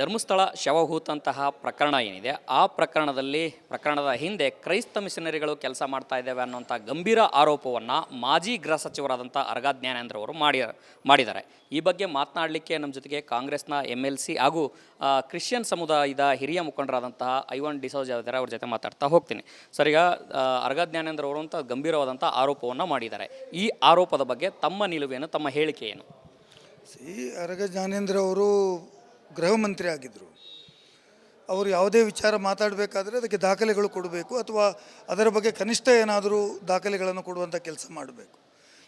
ಧರ್ಮಸ್ಥಳ ಶವಹೂತಂತಹ ಪ್ರಕರಣ ಏನಿದೆ, ಆ ಪ್ರಕರಣದಲ್ಲಿ, ಪ್ರಕರಣದ ಹಿಂದೆ ಕ್ರೈಸ್ತ ಮಿಷನರಿಗಳು ಕೆಲಸ ಮಾಡ್ತಾ ಇದ್ದಾವೆ ಅನ್ನುವಂಥ ಗಂಭೀರ ಆರೋಪವನ್ನು ಮಾಜಿ ಗೃಹ ಸಚಿವರಾದಂಥ ಅರ್ಗಾ ಜ್ಞಾನೇಂದ್ರ ಅವರು ಮಾಡಿ ಮಾಡಿದ್ದಾರೆ. ಈ ಬಗ್ಗೆ ಮಾತನಾಡಲಿಕ್ಕೆ ನಮ್ಮ ಜೊತೆಗೆ ಕಾಂಗ್ರೆಸ್ನ ಎಂ ಎಲ್ ಸಿ ಹಾಗೂ ಕ್ರಿಶ್ಚಿಯನ್ ಸಮುದಾಯದ ಹಿರಿಯ ಮುಖಂಡರಾದಂತಹ ಐವನ್ ಡಿಸೋಜ್ ಇದ್ದಾರೆ ಅವ್ರ ಜೊತೆ ಮಾತಾಡ್ತಾ ಹೋಗ್ತೀನಿ. ಸರ್, ಈಗ ಅರ್ಗಾ ಜ್ಞಾನೇಂದ್ರ ಅವರು ಅಂತ ಗಂಭೀರವಾದಂಥ ಆರೋಪವನ್ನು ಮಾಡಿದ್ದಾರೆ. ಈ ಆರೋಪದ ಬಗ್ಗೆ ತಮ್ಮ ನಿಲುವೇನು, ತಮ್ಮ ಹೇಳಿಕೆ ಏನು? ಸಿ, ಅರಗ ಜ್ಞಾನೇಂದ್ರ ಅವರು ಗೃಹ ಮಂತ್ರಿ ಆಗಿದ್ದರು ಅವರು ಯಾವುದೇ ವಿಚಾರ ಮಾತಾಡಬೇಕಾದ್ರೆ ಅದಕ್ಕೆ ದಾಖಲೆಗಳು ಕೊಡಬೇಕು ಅಥವಾ ಅದರ ಬಗ್ಗೆ ಕನಿಷ್ಠ ಏನಾದರೂ ದಾಖಲೆಗಳನ್ನು ಕೊಡುವಂಥ ಕೆಲಸ ಮಾಡಬೇಕು.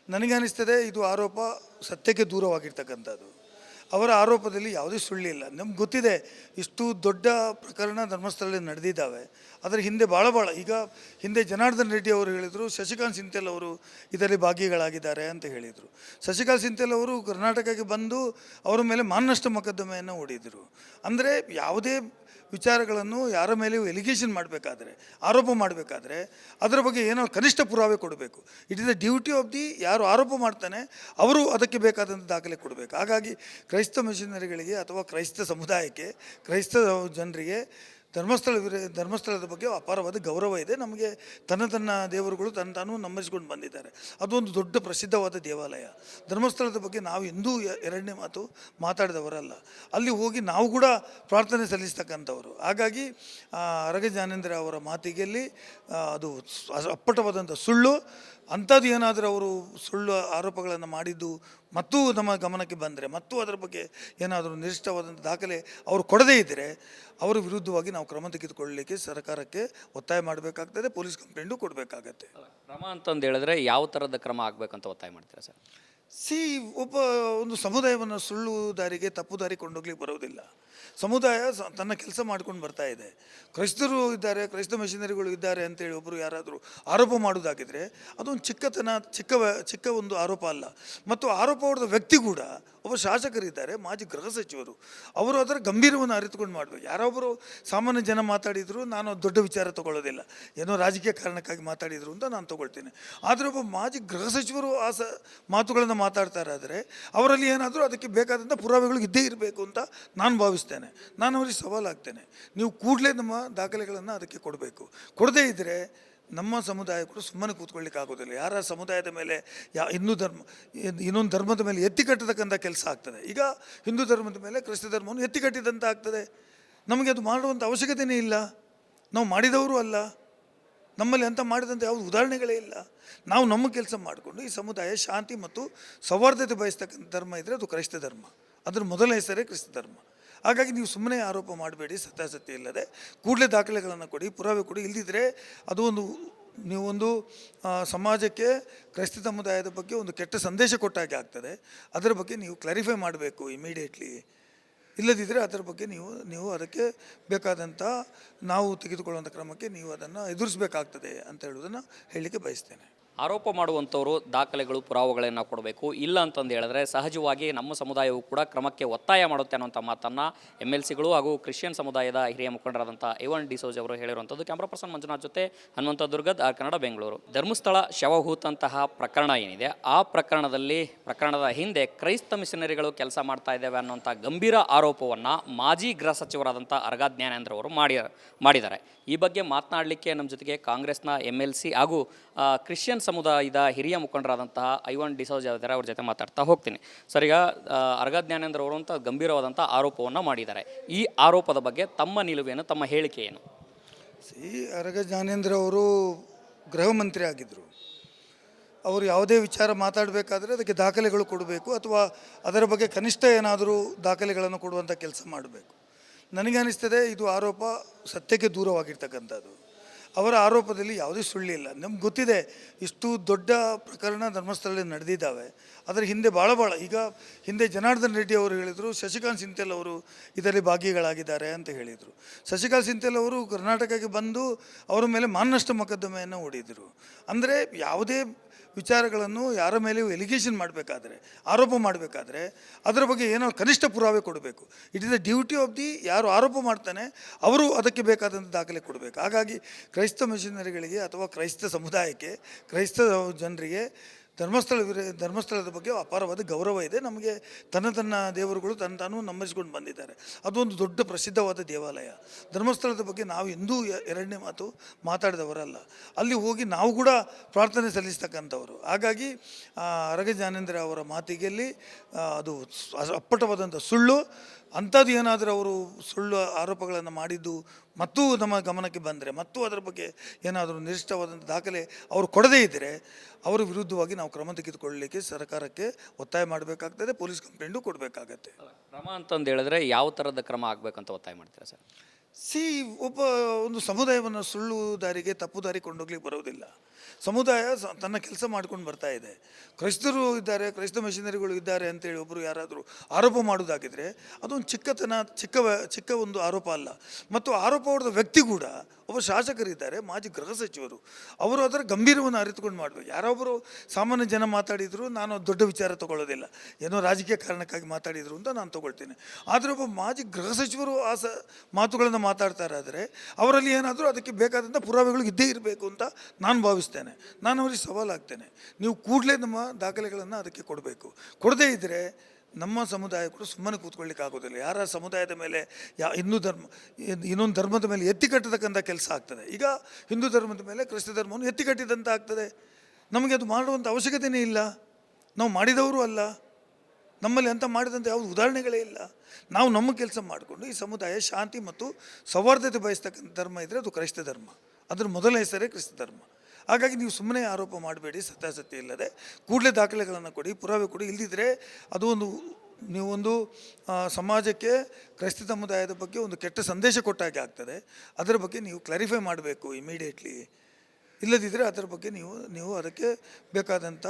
ನನಗೆ ಅನಿಸ್ತದೆ ಇದು ಆರೋಪ ಸತ್ಯಕ್ಕೆ ದೂರವಾಗಿರ್ತಕ್ಕಂಥದ್ದು. ಅವರ ಆರೋಪದಲ್ಲಿ ಯಾವುದೇ ಸುಳ್ಳಿಲ್ಲ ನಮ್ಗೆ ಗೊತ್ತಿದೆ, ಇಷ್ಟು ದೊಡ್ಡ ಪ್ರಕರಣ ಧರ್ಮಸ್ಥಳದಲ್ಲಿ ನಡೆದಿದ್ದಾವೆ. ಅದರ ಹಿಂದೆ ಭಾಳ ಭಾಳ, ಈಗ ಹಿಂದೆ ಜನಾರ್ದನ್ ರೆಡ್ಡಿ ಅವರು ಹೇಳಿದರು, ಶಶಿಕಾಂತ್ ಸಿಂತೆಲ್ ಅವರು ಇದರಲ್ಲಿ ಭಾಗಿಗಳಾಗಿದ್ದಾರೆ ಅಂತ ಹೇಳಿದರು. ಶಶಿಕಾಂತ್ ಸಿಂತೆಲ್ ಅವರು ಕರ್ನಾಟಕಕ್ಕೆ ಬಂದು ಅವರ ಮೇಲೆ ಮಾನನಷ್ಟ ಮೊಕದ್ದಮೆಯನ್ನು ಹೂಡಿದರು. ಅಂದರೆ ಯಾವುದೇ ವಿಚಾರಗಳನ್ನು ಯಾರ ಮೇಲೆಯೂ ಎಲಿಗೇಷನ್ ಮಾಡಬೇಕಾದ್ರೆ, ಆರೋಪ ಮಾಡಬೇಕಾದ್ರೆ, ಅದರ ಬಗ್ಗೆ ಏನೋ ಕನಿಷ್ಠ ಪುರಾವೆ ಕೊಡಬೇಕು. It is the duty of the ಯಾರು ಆರೋಪ ಮಾಡ್ತಾನೆ, ಅವರು ಅದಕ್ಕೆ ಬೇಕಾದಂಥ ದಾಖಲೆ ಕೊಡಬೇಕು. ಹಾಗಾಗಿ ಕ್ರೈಸ್ತ ಮಿಷನರಿಗಳಿಗೆ ಅಥವಾ ಕ್ರೈಸ್ತ ಸಮುದಾಯಕ್ಕೆ, ಕ್ರೈಸ್ತ ಜನರಿಗೆ ಧರ್ಮಸ್ಥಳ ಧರ್ಮಸ್ಥಳದ ಬಗ್ಗೆ ಅಪಾರವಾದ ಗೌರವ ಇದೆ. ನಮಗೆ ತನ್ನ ತನ್ನ ದೇವರುಗಳು ತನ್ನ ತಾನು ನಂಬಿಸಿಕೊಂಡು ಬಂದಿದ್ದಾರೆ. ಅದೊಂದು ದೊಡ್ಡ ಪ್ರಸಿದ್ಧವಾದ ದೇವಾಲಯ. ಧರ್ಮಸ್ಥಳದ ಬಗ್ಗೆ ನಾವು ಎಂದೂ ಎರಡನೇ ಮಾತು ಮಾತಾಡಿದವರಲ್ಲ. ಅಲ್ಲಿ ಹೋಗಿ ನಾವು ಕೂಡ ಪ್ರಾರ್ಥನೆ ಸಲ್ಲಿಸ್ತಕ್ಕಂಥವರು. ಹಾಗಾಗಿ ಅರಗ ಜ್ಞಾನೇಂದ್ರ ಅವರ ಮಾತಿಗೆಲ್ಲಿ ಅದು ಅಪ್ಪಟವಾದಂಥ ಸುಳ್ಳು ಅಂಥದ್ದು ಏನಾದರೂ ಅವರು ಸುಳ್ಳು ಆರೋಪಗಳನ್ನು ಮಾಡಿದ್ದು ಮತ್ತು ನಮ್ಮ ಗಮನಕ್ಕೆ ಬಂದರೆ ಮತ್ತು ಅದರ ಬಗ್ಗೆ ಏನಾದರೂ ನಿರ್ದಿಷ್ಟವಾದಂಥ ದಾಖಲೆ ಅವರು ಕೊಡದೇ ಇದ್ದರೆ ಅವರ ವಿರುದ್ಧವಾಗಿ ನಾವು ಕ್ರಮ ತೆಗೆದುಕೊಳ್ಳಲಿಕ್ಕೆ ಸರ್ಕಾರಕ್ಕೆ ಒತ್ತಾಯ ಮಾಡಬೇಕಾಗ್ತದೆ ಪೊಲೀಸ್ ಕಂಪ್ಲೇಂಟು ಕೊಡಬೇಕಾಗತ್ತೆ. ಕ್ರಮ ಅಂತಂದು ಹೇಳಿದ್ರೆ ಯಾವ ಥರದ ಕ್ರಮ ಆಗಬೇಕಂತ ಒತ್ತಾಯ ಮಾಡ್ತೀರಾ ಸರ್? ಸಿ ಒಬ್ಬ ಒಂದು ಸಮುದಾಯವನ್ನು ಸುಳ್ಳು ದಾರಿಗೆ ತಪ್ಪು ದಾರಿ ಕೊಂಡೋಗ್ಲಿಕ್ಕೆ ಬರೋದಿಲ್ಲ. ಸಮುದಾಯ ತನ್ನ ಕೆಲಸ ಮಾಡ್ಕೊಂಡು ಬರ್ತಾ ಇದೆ. ಕ್ರೈಸ್ತರು ಇದ್ದಾರೆ, ಕ್ರೈಸ್ತ ಮಿಷನರಿಗಳು ಇದ್ದಾರೆ ಅಂತೇಳಿ ಒಬ್ಬರು ಯಾರಾದರೂ ಆರೋಪ ಮಾಡೋದಾಗಿದ್ರೆ ಅದೊಂದು ಚಿಕ್ಕತನ, ಚಿಕ್ಕ ಚಿಕ್ಕ ಒಂದು ಆರೋಪ ಅಲ್ಲ. ಮತ್ತು ಆರೋಪ ಹೊಡೆದ ವ್ಯಕ್ತಿ ಕೂಡ ಒಬ್ಬ ಶಾಸಕರಿದ್ದಾರೆ, ಮಾಜಿ ಗೃಹ ಸಚಿವರು. ಅವರು ಅದರ ಗಂಭೀರವನ್ನು ಅರಿತುಕೊಂಡು ಮಾಡಬೇಕು. ಯಾರೊಬ್ಬರು ಸಾಮಾನ್ಯ ಜನ ಮಾತಾಡಿದ್ರು, ನಾನು ದೊಡ್ಡ ವಿಚಾರ ತಗೊಳ್ಳೋದಿಲ್ಲ. ಏನೋ ರಾಜಕೀಯ ಕಾರಣಕ್ಕಾಗಿ ಮಾತಾಡಿದರು ಅಂತ ನಾನು ತೊಗೊಳ್ತೇನೆ. ಆದರೆ ಒಬ್ಬ ಮಾಜಿ ಗೃಹ ಸಚಿವರು ಆ ಸ ಮಾತುಗಳನ್ನು ಮಾತಾಡ್ತಾರಾದರೆ ಅವರಲ್ಲಿ ಏನಾದರೂ ಅದಕ್ಕೆ ಬೇಕಾದಂಥ ಪುರಾವೆಗಳು ಇದ್ದೇ ಇರಬೇಕು ಅಂತ ನಾನು ಭಾವಿಸ್ತೇನೆ. ನಾನು ಅವರಿಗೆ ಸವಾಲಾಗ್ತೇನೆ ನೀವು ಕೂಡಲೇ ನಮ್ಮ ದಾಖಲೆಗಳನ್ನು ಅದಕ್ಕೆ ಕೊಡಬೇಕು. ಕೊಡದೇ ಇದ್ದರೆ ನಮ್ಮ ಸಮುದಾಯ ಕೂಡ ಸುಮ್ಮನೆ ಕೂತ್ಕೊಳ್ಳಿಕ್ಕೆ ಆಗೋದಿಲ್ಲ. ಯಾರ ಸಮುದಾಯದ ಮೇಲೆ, ಯಾ, ಹಿಂದೂ ಧರ್ಮ ಇನ್ನೊಂದು ಧರ್ಮದ ಮೇಲೆ ಎತ್ತಿ ಕಟ್ಟತಕ್ಕಂಥ ಕೆಲಸ ಆಗ್ತದೆ. ಈಗ ಹಿಂದೂ ಧರ್ಮದ ಮೇಲೆ ಕ್ರಿಸ್ತ ಧರ್ಮವನ್ನು ಎತ್ತಿ ಕಟ್ಟಿದಂತ ಆಗ್ತದೆ. ನಮಗೆ ಅದು ಮಾಡುವಂಥ ಅವಶ್ಯಕತೆಯೇ ಇಲ್ಲ. ನಾವು ಮಾಡಿದವರು ಅಲ್ಲ. ನಮ್ಮಲ್ಲಿ ಅಂತ ಮಾಡಿದಂಥ ಯಾವುದು ಉದಾಹರಣೆಗಳೇ ಇಲ್ಲ. ನಾವು ನಮ್ಮ ಕೆಲಸ ಮಾಡಿಕೊಂಡು ಈ ಸಮುದಾಯ ಶಾಂತಿ ಮತ್ತು ಸೌಹಾರ್ದತೆ ಬಯಸ್ತಕ್ಕಂಥ ಧರ್ಮ ಇದ್ದರೆ ಅದು ಕ್ರೈಸ್ತ ಧರ್ಮ. ಅದರ ಮೊದಲ ಹೆಸರೇ ಕ್ರಿಸ್ತ ಧರ್ಮ. ಹಾಗಾಗಿ ನೀವು ಸುಮ್ಮನೆ ಆರೋಪ ಮಾಡಬೇಡಿ, ಸತ್ಯಾಸತ್ಯ ಇಲ್ಲದೆ. ಕೂಡಲೇ ದಾಖಲೆಗಳನ್ನು ಕೊಡಿ, ಪುರಾವೆ ಕೊಡಿ. ಇಲ್ಲದಿದ್ದರೆ ಅದು ಒಂದು ನೀವೊಂದು ಸಮಾಜಕ್ಕೆ, ಕ್ರೈಸ್ತ ಸಮುದಾಯದ ಬಗ್ಗೆ ಒಂದು ಕೆಟ್ಟ ಸಂದೇಶ ಕೊಟ್ಟಾಗೆ ಆಗ್ತದೆ. ಅದರ ಬಗ್ಗೆ ನೀವು ಕ್ಲಾರಿಫೈ ಮಾಡಬೇಕು ಇಮಿಡಿಯೇಟ್ಲಿ ಇಲ್ಲದಿದ್ದರೆ ಅದರ ಬಗ್ಗೆ ನೀವು ನೀವು ಅದಕ್ಕೆ ಬೇಕಾದಂಥ ನಾವು ತೆಗೆದುಕೊಳ್ಳುವಂಥ ಕ್ರಮಕ್ಕೆ ನೀವು ಅದನ್ನು ಎದುರಿಸಬೇಕಾಗ್ತದೆ ಅಂತ ಹೇಳುವುದನ್ನು ಹೇಳಲಿಕ್ಕೆ ಬಯಸ್ತೇನೆ. ಆರೋಪ ಮಾಡುವಂಥವರು ದಾಖಲೆಗಳು ಪುರಾವೆಗಳನ್ನು ಕೊಡಬೇಕು. ಇಲ್ಲ ಅಂತಂದು ಹೇಳಿದ್ರೆ ಸಹಜವಾಗಿ ನಮ್ಮ ಸಮುದಾಯವು ಕೂಡ ಕ್ರಮಕ್ಕೆ ಒತ್ತಾಯ ಮಾಡುತ್ತೆ ಅನ್ನೋಂಥ ಮಾತನ್ನು ಎಂ ಎಲ್ ಸಿಗಳು ಹಾಗೂ ಕ್ರಿಶ್ಚಿಯನ್ ಸಮುದಾಯದ ಹಿರಿಯ ಮುಖಂಡರಾದಂಥ ಎವನ್ ಡಿಸೋಜ್ ಅವರು ಹೇಳಿರುವಂಥದ್ದು. ಕ್ಯಾಮ್ರಾ ಪರ್ಸನ್ ಮಂಜುನಾಥ್ ಜೊತೆ ಹನುಮಂತ ದುರ್ಗದ್ ಆರ್ ಕನ್ನಡ ಬೆಂಗಳೂರು. ಧರ್ಮಸ್ಥಳ ಶವಹೂತಂತಹ ಪ್ರಕರಣ ಏನಿದೆ? ಆ ಪ್ರಕರಣದಲ್ಲಿ ಪ್ರಕರಣದ ಹಿಂದೆ ಕ್ರೈಸ್ತ ಮಿಷನರಿಗಳು ಕೆಲಸ ಮಾಡ್ತಾ ಇದ್ದಾವೆ ಅನ್ನೋಂಥ ಗಂಭೀರ ಆರೋಪವನ್ನು ಮಾಜಿ ಗೃಹ ಸಚಿವರಾದಂಥ ಅರ್ಗಾ ಜ್ಞಾನೇಂದ್ರ ಅವರು ಮಾಡಿ ಮಾಡಿದ್ದಾರೆ. ಈ ಬಗ್ಗೆ ಮಾತನಾಡಲಿಕ್ಕೆ ನಮ್ಮ ಜೊತೆಗೆ ಕಾಂಗ್ರೆಸ್ನ ಎಂ ಎಲ್ ಸಿ ಹಾಗೂ ಆ, ಸಮುದಾಯದ ಹಿರಿಯ ಮುಖಂಡರಾದಂತಹ ಐವನ್ ಡಿಸೋಜ್ ಇದ್ದಾರೆ ಅವ್ರ ಜೊತೆ ಮಾತಾಡ್ತಾ ಹೋಗ್ತೀನಿ. ಸರ್, ಈಗ ಅರ್ಗ ಜ್ಞಾನೇಂದ್ರ ಅವರು ಅಂತ ಗಂಭೀರವಾದಂಥ ಆರೋಪವನ್ನು ಮಾಡಿದ್ದಾರೆ. ಈ ಆರೋಪದ ಬಗ್ಗೆ ತಮ್ಮ ನಿಲುವೇನು, ತಮ್ಮ ಹೇಳಿಕೆ ಏನು? ಸಿ ಅರಗ ಜ್ಞಾನೇಂದ್ರ ಅವರು ಗೃಹ ಮಂತ್ರಿ ಆಗಿದ್ದರು ಅವರು ಯಾವುದೇ ವಿಚಾರ ಮಾತಾಡಬೇಕಾದ್ರೆ ಅದಕ್ಕೆ ದಾಖಲೆಗಳು ಕೊಡಬೇಕು ಅಥವಾ ಅದರ ಬಗ್ಗೆ ಕನಿಷ್ಠ ಏನಾದರೂ ದಾಖಲೆಗಳನ್ನು ಕೊಡುವಂಥ ಕೆಲಸ ಮಾಡಬೇಕು. ನನಗೆ ಅನಿಸ್ತದೆ ಇದು ಆರೋಪ ಸತ್ಯಕ್ಕೆ ದೂರವಾಗಿರ್ತಕ್ಕಂಥದ್ದು. ಅವರ ಆರೋಪದಲ್ಲಿ ಯಾವುದೇ ಸುಳ್ಳಿಲ್ಲ ನಮ್ಗೆ ಗೊತ್ತಿದೆ, ಇಷ್ಟು ದೊಡ್ಡ ಪ್ರಕರಣ ಧರ್ಮಸ್ಥಳದಲ್ಲಿ ನಡೆದಿದ್ದಾವೆ. ಅದರ ಹಿಂದೆ ಭಾಳ ಭಾಳ ಈಗ ಹಿಂದೆ ಜನಾರ್ದನ್ ರೆಡ್ಡಿ ಅವರು ಹೇಳಿದರು, ಶಶಿಕಾಂತ್ ಸಿಂತೆಲ್ ಅವರು ಇದರಲ್ಲಿ ಭಾಗಿಗಳಾಗಿದ್ದಾರೆ ಅಂತ ಹೇಳಿದರು. ಶಶಿಕಾಂತ್ ಸಿಂತೆಲ್ ಅವರು ಕರ್ನಾಟಕಕ್ಕೆ ಬಂದು ಅವರ ಮೇಲೆ ಮಾನನಷ್ಟ ಮೊಕದ್ದಮೆಯನ್ನು ಹೂಡಿದರು. ಅಂದರೆ ಯಾವುದೇ ವಿಚಾರಗಳನ್ನು ಯಾರ ಮೇಲೆಯೂ ಎಲಿಗೇಷನ್ ಮಾಡಬೇಕಾದ್ರೆ, ಆರೋಪ ಮಾಡಬೇಕಾದ್ರೆ, ಅದರ ಬಗ್ಗೆ ಏನೋ ಕನಿಷ್ಠ ಪುರಾವೆ ಕೊಡಬೇಕು. It is the duty of the ಯಾರು ಆರೋಪ ಮಾಡ್ತಾನೆ, ಅವರು ಅದಕ್ಕೆ ಬೇಕಾದಂಥ ದಾಖಲೆ ಕೊಡಬೇಕು. ಹಾಗಾಗಿ ಕ್ರೈಸ್ತ ಮಿಷನರಿಗಳಿಗೆ ಅಥವಾ ಕ್ರೈಸ್ತ ಸಮುದಾಯಕ್ಕೆ, ಕ್ರೈಸ್ತ ಜನರಿಗೆ ಧರ್ಮಸ್ಥಳ ಧರ್ಮಸ್ಥಳದ ಬಗ್ಗೆ ಅಪಾರವಾದ ಗೌರವ ಇದೆ. ನಮಗೆ ತನ್ನ ತನ್ನ ದೇವರುಗಳು ತನ್ನ ತಾನು ನಂಬಿಸ್ಕೊಂಡು ಬಂದಿದ್ದಾರೆ. ಅದೊಂದು ದೊಡ್ಡ ಪ್ರಸಿದ್ಧವಾದ ದೇವಾಲಯ. ಧರ್ಮಸ್ಥಳದ ಬಗ್ಗೆ ನಾವು ಎಂದೂ ಎರಡನೇ ಮಾತು ಮಾತಾಡಿದವರಲ್ಲ. ಅಲ್ಲಿ ಹೋಗಿ ನಾವು ಕೂಡ ಪ್ರಾರ್ಥನೆ ಸಲ್ಲಿಸ್ತಕ್ಕಂಥವರು. ಹಾಗಾಗಿ ಅರಗ ಜ್ಞಾನೇಂದ್ರ ಅವರ ಮಾತಿಗೆಲ್ಲಿ ಅದು ಅಪ್ಪಟವಾದಂಥ ಸುಳ್ಳು ಅಂಥದ್ದು ಏನಾದರೂ ಅವರು ಸುಳ್ಳು ಆರೋಪಗಳನ್ನು ಮಾಡಿದ್ದು ಮತ್ತು ನಮ್ಮ ಗಮನಕ್ಕೆ ಬಂದರೆ, ಮತ್ತು ಅದರ ಬಗ್ಗೆ ಏನಾದರೂ ನಿರ್ದಿಷ್ಟವಾದಂಥ ದಾಖಲೆ ಅವರು ಕೊಡದೇ ಇದ್ದರೆ ಅವರ ವಿರುದ್ಧವಾಗಿ ನಾವು ಕ್ರಮ ತೆಗೆದುಕೊಳ್ಳಲಿಕ್ಕೆ ಸರ್ಕಾರಕ್ಕೆ ಒತ್ತಾಯ ಮಾಡಬೇಕಾಗ್ತದೆ, ಪೊಲೀಸ್ ಕಂಪ್ಲೇಂಟು ಕೊಡಬೇಕಾಗತ್ತೆ. ಕ್ರಮ ಅಂತಂದು ಹೇಳಿದ್ರೆ ಯಾವ ಥರದ ಕ್ರಮ ಆಗಬೇಕಂತ ಒತ್ತಾಯ ಮಾಡ್ತೀರಾ ಸರ್? ಸಿ, ಒಬ್ಬ ಒಂದು ಸಮುದಾಯವನ್ನು ಸುಳ್ಳು ದಾರಿಗೆ ತಪ್ಪು ದಾರಿ ಕೊಂಡೋಗ್ಲಿಕ್ಕೆ ಬರೋದಿಲ್ಲ. ಸಮುದಾಯ ತನ್ನ ಕೆಲಸ ಮಾಡ್ಕೊಂಡು ಬರ್ತಾ ಇದೆ. ಕ್ರೈಸ್ತರು ಇದ್ದಾರೆ, ಕ್ರೈಸ್ತ ಮಿಷನರಿಗಳು ಇದ್ದಾರೆ ಅಂತೇಳಿ ಒಬ್ಬರು ಯಾರಾದರೂ ಆರೋಪ ಮಾಡೋದಾಗಿದ್ದರೆ ಅದೊಂದು ಚಿಕ್ಕತನ, ಚಿಕ್ಕ ಚಿಕ್ಕ ಒಂದು ಆರೋಪ ಅಲ್ಲ. ಮತ್ತು ಆರೋಪ ಹೊಡೆದ ವ್ಯಕ್ತಿ ಕೂಡ ಒಬ್ಬ ಶಾಸಕರಿದ್ದಾರೆ, ಮಾಜಿ ಗೃಹ ಸಚಿವರು. ಅವರು ಅದರ ಗಂಭೀರವನ್ನು ಅರಿತುಕೊಂಡು ಮಾಡಬೇಕು. ಯಾರೊಬ್ಬರು ಸಾಮಾನ್ಯ ಜನ ಮಾತಾಡಿದ್ರು, ನಾನು ದೊಡ್ಡ ವಿಚಾರ ತಗೊಳ್ಳೋದಿಲ್ಲ. ಏನೋ ರಾಜಕೀಯ ಕಾರಣಕ್ಕಾಗಿ ಮಾತಾಡಿದ್ರು ಅಂತ ನಾನು ತಗೊಳ್ತೇನೆ. ಆದರೆ ಒಬ್ಬ ಮಾಜಿ ಗೃಹ ಸಚಿವರು ಆ ಸ, ಮಾತುಗಳನ್ನು ಮಾತಾಡ್ತಾರಾದರೆ, ಅವರಲ್ಲಿ ಏನಾದರೂ ಅದಕ್ಕೆ ಬೇಕಾದಂಥ ಪುರಾವೆಗಳು ಇದ್ದೇ ಇರಬೇಕು ಅಂತ ನಾನು ಭಾವಿಸ್ತೇನೆ. ನಾನು ಅವರಿಗೆ ಸವಾಲಾಗ್ತೇನೆ. ನೀವು ಕೂಡಲೇ ನಮ್ಮ ದಾಖಲೆಗಳನ್ನು ಅದಕ್ಕೆ ಕೊಡಬೇಕು. ಕೊಡದೇ ಇದ್ದರೆ ನಮ್ಮ ಸಮುದಾಯ ಕೂಡ ಸುಮ್ಮನೆ ಕೂತ್ಕೊಳ್ಳಿಕ್ಕೆ ಆಗೋದಿಲ್ಲ ಯಾರ ಸಮುದಾಯದ ಮೇಲೆ ಯಾ ಹಿಂದೂ ಧರ್ಮ, ಇನ್ನೊಂದು ಧರ್ಮದ ಮೇಲೆ ಎತ್ತಿ ಕಟ್ಟತಕ್ಕಂಥ ಕೆಲಸ ಆಗ್ತದೆ. ಈಗ ಹಿಂದೂ ಧರ್ಮದ ಮೇಲೆ ಕ್ರಿಸ್ತ ಧರ್ಮವನ್ನು ಎತ್ತಿ ಕಟ್ಟಿದಂತ ಆಗ್ತದೆ. ನಮಗೆ ಅದು ಮಾಡುವಂಥ ಅವಶ್ಯಕತೆಯೇ ಇಲ್ಲ. ನಾವು ಮಾಡಿದವರು ಅಲ್ಲ. ನಮ್ಮಲ್ಲಿ ಅಂತ ಮಾಡಿದಂಥ ಯಾವುದು ಉದಾಹರಣೆಗಳೇ ಇಲ್ಲ. ನಾವು ನಮ್ಮ ಕೆಲಸ ಮಾಡಿಕೊಂಡು ಈ ಸಮುದಾಯ ಶಾಂತಿ ಮತ್ತು ಸೌಹಾರ್ದತೆ ಬಯಸ್ತಕ್ಕಂಥ ಧರ್ಮ ಇದ್ದರೆ ಅದು ಕ್ರೈಸ್ತ ಧರ್ಮ. ಅದರ ಮೊದಲ ಹೆಸರೇ ಕ್ರಿಸ್ತ ಧರ್ಮ. ಹಾಗಾಗಿ ನೀವು ಸುಮ್ಮನೆ ಆರೋಪ ಮಾಡಬೇಡಿ, ಸತ್ಯಾಸತ್ಯ ಇಲ್ಲದೆ. ಕೂಡಲೇ ದಾಖಲೆಗಳನ್ನು ಕೊಡಿ, ಪುರಾವೆ ಕೊಡಿ. ಇಲ್ಲದಿದ್ದರೆ ಅದು ಒಂದು ನೀವೊಂದು ಸಮಾಜಕ್ಕೆ, ಕ್ರೈಸ್ತ ಸಮುದಾಯದ ಬಗ್ಗೆ ಒಂದು ಕೆಟ್ಟ ಸಂದೇಶ ಕೊಟ್ಟಾಗೆ ಆಗ್ತದೆ. ಅದರ ಬಗ್ಗೆ ನೀವು ಕ್ಲಾರಿಫೈ ಮಾಡಬೇಕು ಇಮಿಡಿಯೇಟ್ಲಿ ಇಲ್ಲದಿದ್ದರೆ ಅದರ ಬಗ್ಗೆ ನೀವು ನೀವು ಅದಕ್ಕೆ ಬೇಕಾದಂಥ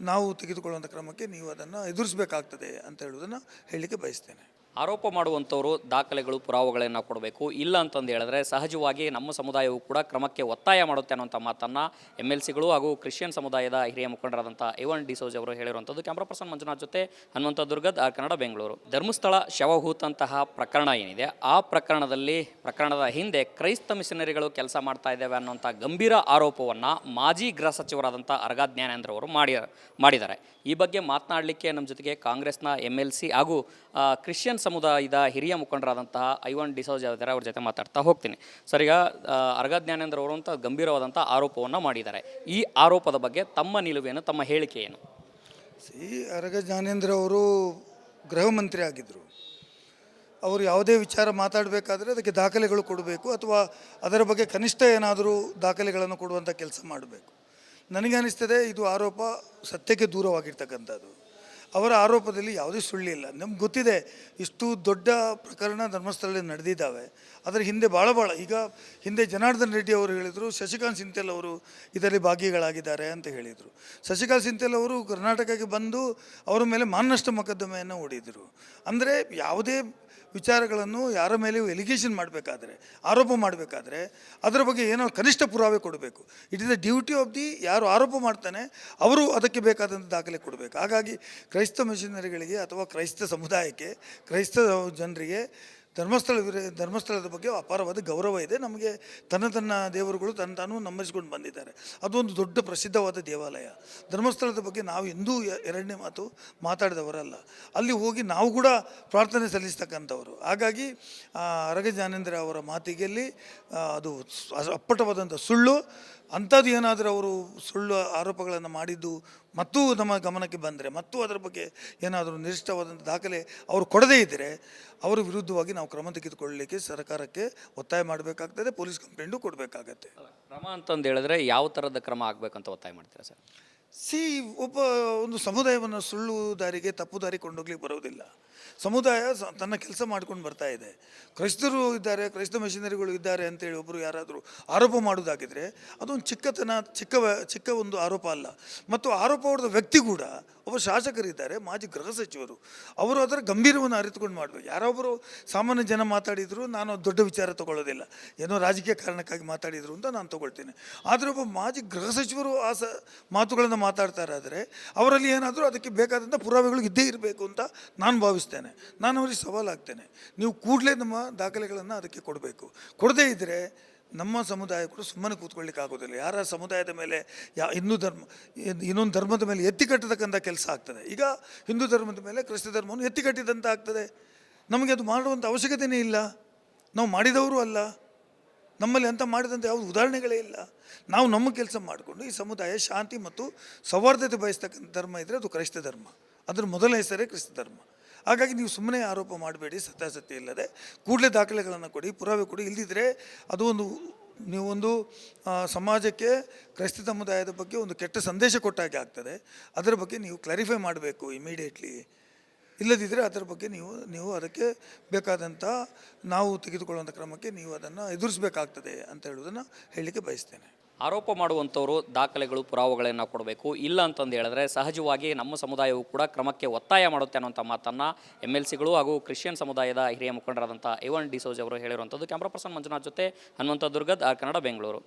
ನಾವು ತೆಗೆದುಕೊಳ್ಳುವಂಥ ಕ್ರಮಕ್ಕೆ ನೀವು ಅದನ್ನು ಎದುರಿಸಬೇಕಾಗ್ತದೆ ಅಂತ ಹೇಳೋದನ್ನು ಹೇಳಲಿಕ್ಕೆ ಬಯಸ್ತೇನೆ. ಆರೋಪ ಮಾಡುವಂಥವರು ದಾಖಲೆಗಳು, ಪುರಾವೆಗಳನ್ನು ಕೊಡಬೇಕು. ಇಲ್ಲ ಅಂತಂದು ಹೇಳಿದ್ರೆ ಸಹಜವಾಗಿ ನಮ್ಮ ಸಮುದಾಯವು ಕೂಡ ಕ್ರಮಕ್ಕೆ ಒತ್ತಾಯ ಮಾಡುತ್ತೆ ಅನ್ನೋಂಥ ಮಾತನ್ನು ಎಂ ಎಲ್ ಸಿಗಳು ಹಾಗೂ ಕ್ರಿಶ್ಚಿಯನ್ ಸಮುದಾಯದ ಹಿರಿಯ ಮುಖಂಡರಾದಂಥ ಎವನ್ ಡಿಸೋಜ್ ಅವರು ಹೇಳಿರುವಂಥದ್ದು. ಕ್ಯಾಮ್ರಾ ಪರ್ಸನ್ ಮಂಜುನಾಥ್ ಜೊತೆ ಹನುಮಂತ ದುರ್ಗದ್, ಆರ್ ಕನ್ನಡ, ಬೆಂಗಳೂರು. ಧರ್ಮಸ್ಥಳ ಶವಹೂತಂತಹ ಪ್ರಕರಣ ಏನಿದೆ, ಆ ಪ್ರಕರಣದಲ್ಲಿ, ಪ್ರಕರಣದ ಹಿಂದೆ ಕ್ರೈಸ್ತ ಮಿಷನರಿಗಳು ಕೆಲಸ ಮಾಡ್ತಾ ಇದ್ದಾವೆ ಅನ್ನೋಂಥ ಗಂಭೀರ ಆರೋಪವನ್ನು ಮಾಜಿ ಗೃಹ ಸಚಿವರಾದಂಥ ಅರ್ಗ ಜ್ಞಾನೇಂದ್ರ ಅವರು ಮಾಡಿ ಮಾಡಿದ್ದಾರೆ. ಈ ಬಗ್ಗೆ ಮಾತನಾಡಲಿಕ್ಕೆ ನಮ್ಮ ಜೊತೆಗೆ ಕಾಂಗ್ರೆಸ್ನ ಎಂ ಎಲ್ ಸಿ ಹಾಗೂ ಕ್ರಿಶ್ಚಿಯನ್ ಸಮುದಾಯದ ಹಿರಿಯ ಮುಖಂಡರಾದಂತಹ ಐವನ್ ಯಾವ್ದಾರ ಅವ್ರ ಜೊತೆ ಮಾತಾಡ್ತಾ ಹೋಗ್ತೀನಿ. ಸರ್, ಈಗ ಅರ್ಗಾ ಜ್ಞಾನೇಂದ್ರ ಅವರು ಅಂತ ಗಂಭೀರವಾದಂಥ ಆರೋಪವನ್ನು ಮಾಡಿದ್ದಾರೆ. ಈ ಆರೋಪದ ಬಗ್ಗೆ ತಮ್ಮ ನಿಲುವೇನು, ತಮ್ಮ ಹೇಳಿಕೆ ಏನು? ಸಿ ಅರಗ ಜ್ಞಾನೇಂದ್ರ ಅವರು ಗೃಹ ಮಂತ್ರಿ ಆಗಿದ್ದರು ಅವರು ಯಾವುದೇ ವಿಚಾರ ಮಾತಾಡಬೇಕಾದ್ರೆ ಅದಕ್ಕೆ ದಾಖಲೆಗಳು ಕೊಡಬೇಕು ಅಥವಾ ಅದರ ಬಗ್ಗೆ ಕನಿಷ್ಠ ಏನಾದರೂ ದಾಖಲೆಗಳನ್ನು ಕೊಡುವಂಥ ಕೆಲಸ ಮಾಡಬೇಕು. ನನಗೆ ಅನಿಸ್ತದೆ ಇದು ಆರೋಪ ಸತ್ಯಕ್ಕೆ ದೂರವಾಗಿರ್ತಕ್ಕಂಥದ್ದು. ಅವರ ಆರೋಪದಲ್ಲಿ ಯಾವುದೇ ಸುಳ್ಳಿಲ್ಲ ನಮ್ಗೆ ಗೊತ್ತಿದೆ, ಇಷ್ಟು ದೊಡ್ಡ ಪ್ರಕರಣ ಧರ್ಮಸ್ಥಳದಲ್ಲಿ ನಡೆದಿದ್ದಾವೆ. ಅದರ ಹಿಂದೆ ಭಾಳ ಭಾಳ, ಈಗ ಹಿಂದೆ ಜನಾರ್ದನ್ ರೆಡ್ಡಿ ಅವರು ಹೇಳಿದರು, ಶಶಿಕಾಂತ್ ಸಿಂತೆಲ್ ಅವರು ಇದರಲ್ಲಿ ಭಾಗಿಗಳಾಗಿದ್ದಾರೆ ಅಂತ ಹೇಳಿದರು. ಶಶಿಕಾಂತ್ ಸಿಂತೆಲ್ ಅವರು ಕರ್ನಾಟಕಕ್ಕೆ ಬಂದು ಅವರ ಮೇಲೆ ಮಾನನಷ್ಟ ಮೊಕದ್ದಮೆಯನ್ನು ಹೂಡಿದರು ಅಂದರೆ ಯಾವುದೇ ವಿಚಾರಗಳನ್ನು ಯಾರ ಮೇಲೆಯೂ ಎಲಿಗೇಷನ್ ಮಾಡಬೇಕಾದ್ರೆ, ಆರೋಪ ಮಾಡಬೇಕಾದ್ರೆ, ಅದರ ಬಗ್ಗೆ ಏನೋ ಕನಿಷ್ಠ ಪುರಾವೆ ಕೊಡಬೇಕು. It is the duty of the ಯಾರು ಆರೋಪ ಮಾಡ್ತಾನೆ, ಅವರು ಅದಕ್ಕೆ ಬೇಕಾದಂಥ ದಾಖಲೆ ಕೊಡಬೇಕು. ಹಾಗಾಗಿ ಕ್ರೈಸ್ತ ಮಿಷನರಿಗಳಿಗೆ ಅಥವಾ ಕ್ರೈಸ್ತ ಸಮುದಾಯಕ್ಕೆ, ಕ್ರೈಸ್ತ ಜನರಿಗೆ ಧರ್ಮಸ್ಥಳ ಧರ್ಮಸ್ಥಳದ ಬಗ್ಗೆ ಅಪಾರವಾದ ಗೌರವ ಇದೆ. ನಮಗೆ ತನ್ನ ತನ್ನ ದೇವರುಗಳು ತನ್ನ ತಾನು ನಮ್ಮಿಸ್ಕೊಂಡು ಬಂದಿದ್ದಾರೆ. ಅದೊಂದು ದೊಡ್ಡ ಪ್ರಸಿದ್ಧವಾದ ದೇವಾಲಯ. ಧರ್ಮಸ್ಥಳದ ಬಗ್ಗೆ ನಾವು ಎಂದೂ ಎರಡನೇ ಮಾತು ಮಾತಾಡಿದವರಲ್ಲ. ಅಲ್ಲಿ ಹೋಗಿ ನಾವು ಕೂಡ ಪ್ರಾರ್ಥನೆ ಸಲ್ಲಿಸ್ತಕ್ಕಂಥವರು. ಹಾಗಾಗಿ ರಗ ಅರಗ ಜ್ಞಾನೇಂದ್ರ ಅವರ ಮಾತಿಗೆಯಲ್ಲಿ ಅದು ಅಪ್ಪಟವಾದಂಥ ಸುಳ್ಳು ಅಂಥದ್ದು ಏನಾದರೂ ಅವರು ಸುಳ್ಳು ಆರೋಪಗಳನ್ನು ಮಾಡಿದ್ದು ಮತ್ತು ನಮ್ಮ ಗಮನಕ್ಕೆ ಬಂದರೆ ಮತ್ತು ಅದರ ಬಗ್ಗೆ ಏನಾದರೂ ನಿರ್ದಿಷ್ಟವಾದಂಥ ದಾಖಲೆ ಅವರು ಕೊಡದೇ ಇದ್ದರೆ ಅವರ ವಿರುದ್ಧವಾಗಿ ನಾವು ಕ್ರಮ ತೆಗೆದುಕೊಳ್ಳಲಿಕ್ಕೆ ಸರ್ಕಾರಕ್ಕೆ ಒತ್ತಾಯ ಮಾಡಬೇಕಾಗ್ತದೆ ಪೊಲೀಸ್ ಕಂಪ್ಲೇಂಟು ಕೊಡಬೇಕಾಗತ್ತೆ. ಕ್ರಮ ಅಂತಂದು ಹೇಳಿದ್ರೆ ಯಾವ ಥರದ ಕ್ರಮ ಆಗಬೇಕಂತ ಒತ್ತಾಯ ಮಾಡ್ತೀರಾ ಸರ್? ಸಿ ಒಬ್ಬ ಒಂದು ಸಮುದಾಯವನ್ನು ಸುಳ್ಳು ದಾರಿಗೆ ತಪ್ಪು ದಾರಿ ಕೊಂಡೋಗ್ಲಿಕ್ಕೆ ಬರೋದಿಲ್ಲ. ಸಮುದಾಯ ತನ್ನ ಕೆಲಸ ಮಾಡ್ಕೊಂಡು ಬರ್ತಾ ಇದೆ. ಕ್ರೈಸ್ತರು ಇದ್ದಾರೆ, ಕ್ರೈಸ್ತ ಮಿಷನರಿಗಳು ಇದ್ದಾರೆ ಅಂತೇಳಿ ಒಬ್ಬರು ಯಾರಾದರೂ ಆರೋಪ ಮಾಡೋದಾಗಿದ್ರೆ ಅದೊಂದು ಚಿಕ್ಕತನ, ಚಿಕ್ಕ ಚಿಕ್ಕ ಒಂದು ಆರೋಪ ಅಲ್ಲ. ಮತ್ತು ಆರೋಪ ಹೊಡೆದ ವ್ಯಕ್ತಿ ಕೂಡ ಒಬ್ಬ ಶಾಸಕರಿದ್ದಾರೆ, ಮಾಜಿ ಗೃಹ ಸಚಿವರು. ಅವರು ಅದರ ಗಂಭೀರವನ್ನು ಅರಿತುಕೊಂಡು ಮಾಡಬೇಕು. ಯಾರೊಬ್ಬರು ಸಾಮಾನ್ಯ ಜನ ಮಾತಾಡಿದ್ರು, ನಾನು ದೊಡ್ಡ ವಿಚಾರ ತಗೊಳ್ಳೋದಿಲ್ಲ. ಏನೋ ರಾಜಕೀಯ ಕಾರಣಕ್ಕಾಗಿ ಮಾತಾಡಿದರು ಅಂತ ನಾನು ತಗೊಳ್ತೇನೆ. ಆದರೆ ಒಬ್ಬ ಮಾಜಿ ಗೃಹ ಸಚಿವರು ಆ ಸ ಮಾತುಗಳನ್ನು ಮಾತಾಡ್ತಾರಾದರೆ ಅವರಲ್ಲಿ ಏನಾದರೂ ಅದಕ್ಕೆ ಬೇಕಾದಂಥ ಪುರಾವೆಗಳು ಇದ್ದೇ ಇರಬೇಕು ಅಂತ ನಾನು ಭಾವಿಸ್ತೇನೆ. ನಾನು ಅವ್ರಿಗೆ ಸವಾಲಾಗ್ತೇನೆ ನೀವು ಕೂಡಲೇ ನಮ್ಮ ದಾಖಲೆಗಳನ್ನು ಅದಕ್ಕೆ ಕೊಡಬೇಕು. ಕೊಡದೇ ಇದ್ದರೆ ನಮ್ಮ ಸಮುದಾಯ ಕೂಡ ಸುಮ್ಮನೆ ಕೂತ್ಕೊಳ್ಳಿಕ್ಕೆ ಆಗೋದಿಲ್ಲ. ಯಾರ ಸಮುದಾಯದ ಮೇಲೆ, ಯಾ, ಹಿಂದೂ ಧರ್ಮ ಇನ್ನೊಂದು ಧರ್ಮದ ಮೇಲೆ ಎತ್ತಿ ಕಟ್ಟತಕ್ಕಂಥ ಕೆಲಸ ಆಗ್ತದೆ. ಈಗ ಹಿಂದೂ ಧರ್ಮದ ಮೇಲೆ ಕ್ರಿಸ್ತ ಧರ್ಮವನ್ನು ಎತ್ತಿ ಕಟ್ಟಿದಂತ ಆಗ್ತದೆ. ನಮಗೆ ಅದು ಮಾಡುವಂಥ ಅವಶ್ಯಕತೆಯೇ ಇಲ್ಲ. ನಾವು ಮಾಡಿದವರು ಅಲ್ಲ. ನಮ್ಮಲ್ಲಿ ಅಂತ ಮಾಡಿದಂಥ ಯಾವುದು ಉದಾಹರಣೆಗಳೇ ಇಲ್ಲ. ನಾವು ನಮ್ಮ ಕೆಲಸ ಮಾಡಿಕೊಂಡು ಈ ಸಮುದಾಯ ಶಾಂತಿ ಮತ್ತು ಸೌಹಾರ್ದತೆ ಬಯಸ್ತಕ್ಕಂಥ ಧರ್ಮ ಇದ್ದರೆ ಅದು ಕ್ರೈಸ್ತ ಧರ್ಮ. ಅದರ ಮೊದಲ ಹೆಸರೇ ಕ್ರಿಸ್ತ ಧರ್ಮ. ಹಾಗಾಗಿ ನೀವು ಸುಮ್ಮನೆ ಆರೋಪ ಮಾಡಬೇಡಿ, ಸತ್ಯಾಸತ್ಯ ಇಲ್ಲದೆ. ಕೂಡಲೇ ದಾಖಲೆಗಳನ್ನು ಕೊಡಿ, ಪುರಾವೆ ಕೊಡಿ. ಇಲ್ಲದಿದ್ದರೆ ಅದು ಒಂದು, ನೀವೊಂದು ಸಮಾಜಕ್ಕೆ, ಕ್ರೈಸ್ತ ಸಮುದಾಯದ ಬಗ್ಗೆ ಒಂದು ಕೆಟ್ಟ ಸಂದೇಶ ಕೊಟ್ಟಾಗೆ ಆಗ್ತದೆ. ಅದರ ಬಗ್ಗೆ ನೀವು ಕ್ಲಾರಿಫೈ ಮಾಡಬೇಕು ಇಮಿಡಿಯೇಟ್ಲಿ ಇಲ್ಲದಿದ್ದರೆ ಅದರ ಬಗ್ಗೆ ನೀವು ನೀವು ಅದಕ್ಕೆ ಬೇಕಾದಂಥ ನಾವು ತೆಗೆದುಕೊಳ್ಳುವಂಥ ಕ್ರಮಕ್ಕೆ ನೀವು ಅದನ್ನು ಎದುರಿಸಬೇಕಾಗ್ತದೆ ಅಂತ ಹೇಳುವುದನ್ನು ಹೇಳಲಿಕ್ಕೆ ಬಯಸ್ತೇನೆ. ಆರೋಪ ಮಾಡುವಂಥವರು ದಾಖಲೆಗಳು, ಪುರಾವೆಗಳನ್ನು ಕೊಡಬೇಕು. ಇಲ್ಲ ಅಂತಂದು ಹೇಳಿದ್ರೆ ಸಹಜವಾಗಿ ನಮ್ಮ ಸಮುದಾಯವು ಕೂಡ ಕ್ರಮಕ್ಕೆ ಒತ್ತಾಯ ಮಾಡುತ್ತೆ ಅನ್ನೋಂಥ ಮಾತನ್ನು ಎಂ ಎಲ್ ಸಿಗಳು ಹಾಗೂ ಕ್ರಿಶ್ಚಿಯನ್ ಸಮುದಾಯದ ಹಿರಿಯ ಮುಖಂಡರಾದಂಥ ಎವನ್ ಡಿಸೋಜ್ ಅವರು ಹೇಳಿರುವಂಥದ್ದು. ಕ್ಯಾಮ್ರಾ ಪರ್ಸನ್ ಮಂಜುನಾಥ್ ಜೊತೆ ಹನುಮಂತ ದುರ್ಗದ್ ಆರ್ ಕನ್ನಡ ಬೆಂಗಳೂರು.